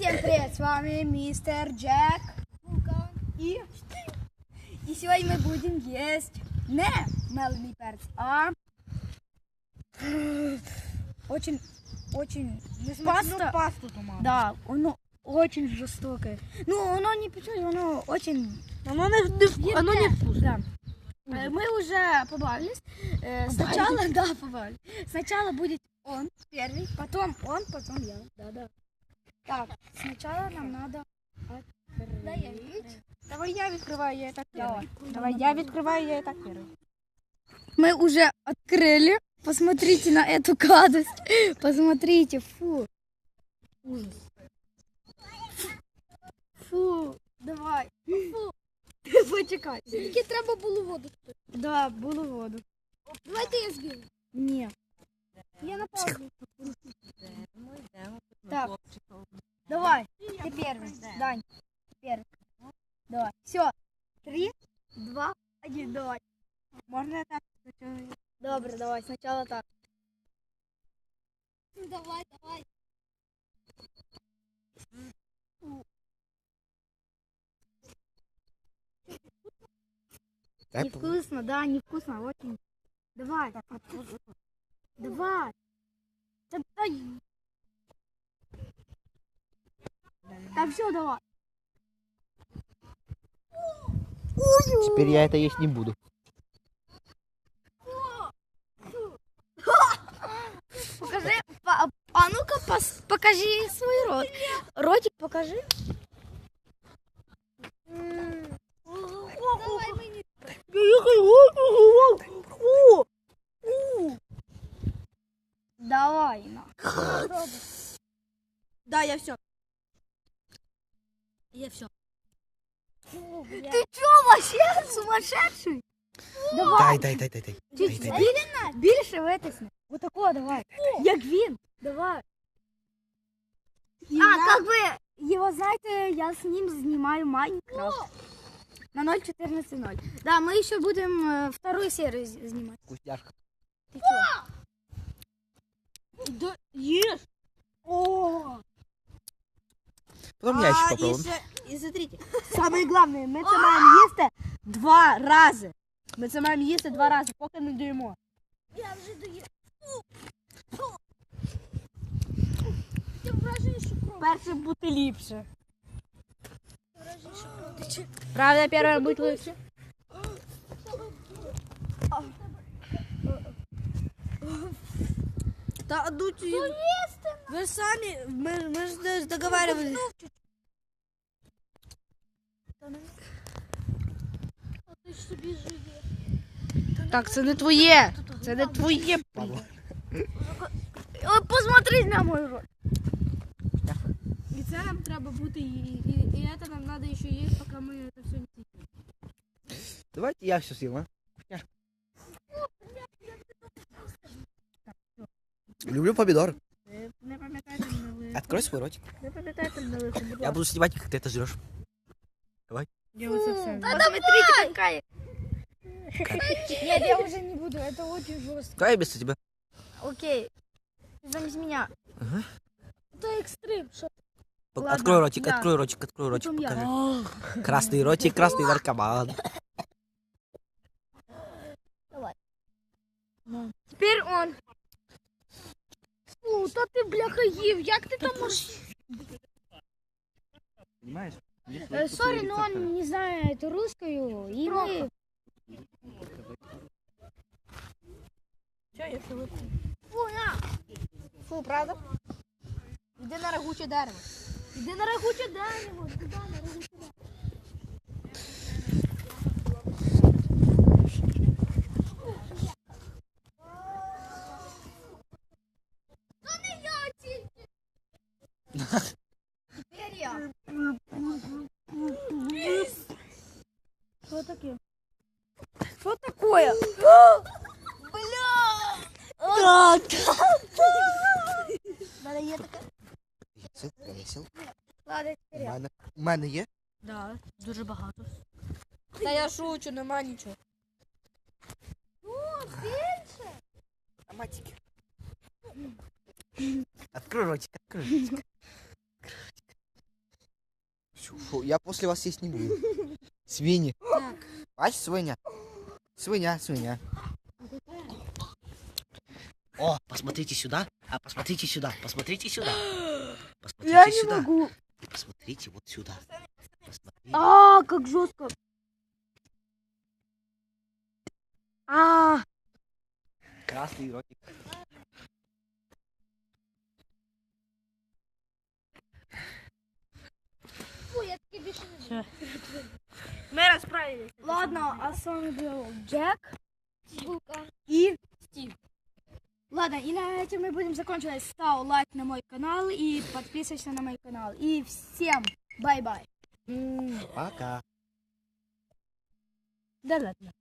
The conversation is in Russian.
Всем привет, с вами мистер Джек Вулкан и И сегодня мы будем есть не меленый перец, а очень, очень паста. пасту томатну. Да, оно очень жестокое. Ну, оно не печет, оно очень... Воно не, воно не вкусне. Да. Э, Мы уже побавились. Э, Сначала, да, побавились. Сначала будет он первый, потом он, потом я. Да, да. Так, сначала нам надо открыть. Давай я відкриваю, я і так Давай. перший. Давай я відкриваю, я і так перший. Мы уже открыли. Посмотрите на эту гадость. Посмотрите, фу. Ужас. Фу, давай. Фу. Почекай. Тільки треба було воду. Да, було воду. Давайте я збігаю. Ні. Я на паузу. Давай, ты первый. Дань, первый. Давай. Все. Три, два, один, давай. Можна я так? Добре, давай. Сначала так. Давай, давай. Невкусно, да, невкусно, очень. Давай. Давай. Да, дай. Давай. Теперь я это есть не буду. Покажи, а ну-ка покажи свой рот. Ротик покажи. Я все. Ты что, вообще сумасшедший? Давай. Дай, дай, дай, дай, дай. Чуть дай, дай. більше, більше витисни. Вот такого давай. Як він. Давай. А, как бы, его, знаете, я с ним снимаю Майнкрафт. На 0.14.0. Да, мы еще будем э, вторую серию з- снимать. Вкусняшка. Ты что? Да, ешь. О! Потом ящик А, попробуем. І, ще, і смотрите, саме головне, ми це маємо їсти два рази. Ми це маємо їсти два рази, поки не доїмо. Я вже даю. Ти враження, що кров. Перше бути ліпше. Враження, що кров тече. Правда, перше бути ліпше. Ми ж десь договарювалися. А ти ж собі живе. Так, це не твоє. Це не твоє. Павло. Ой, посмотри на мой рот. І це нам треба бути, і, і, і це нам треба ще їсти, поки ми це все не. Давайте я все съем, а? Люблю помидор. Не мене. Открой свой ротик. Не пам'ятаєте мене ви, будь Я ласка. буду снимать, как ты это жрешь. Я вас совсем. Посмотрите, какая. Нет, я уже не буду, это очень жестко. Какое место тебе? Окей. Замесь меня. П- Ладно, Открой ротик, открой ротик, открой ротик, Потом я. покажи. Красный ротик, красный наркоман. Теперь он. Фу, та ти бляха їв. Як ти там можеш? Понимаешь? Э, Сори, но он не знает русскую. И мы... Що, я все? Фу, на. Фу, правда? Іди на рагуче дерево. Іди на рагуче дерево. Туди на рагуче Теперь я. Что такое? Что такое? Мене є таке? Повесил, повесил. Ладно, У теперь я. мене, у мене є? Да, дуже багато. Та я шучу, нема нічого. Томатики. Открой ротик, открой ротик. хочу. Фу, я после вас есть не буду. Свиньи. Так. Бач, свиня. Свиня, свиня. О, посмотрите сюда. А посмотрите сюда. Посмотрите сюда. Посмотрите Я не сюда. могу. Посмотрите вот сюда. Посмотрите. А, как жестко. А, Красный ротик. Буду. мы расправились. Ладно, а с вами был Джек и Стив. Ладно, и на этом мы будем заканчивать. Ставь лайк на мой канал и подписывайся на мой канал. И всем бай-бай. Пока. Да ладно.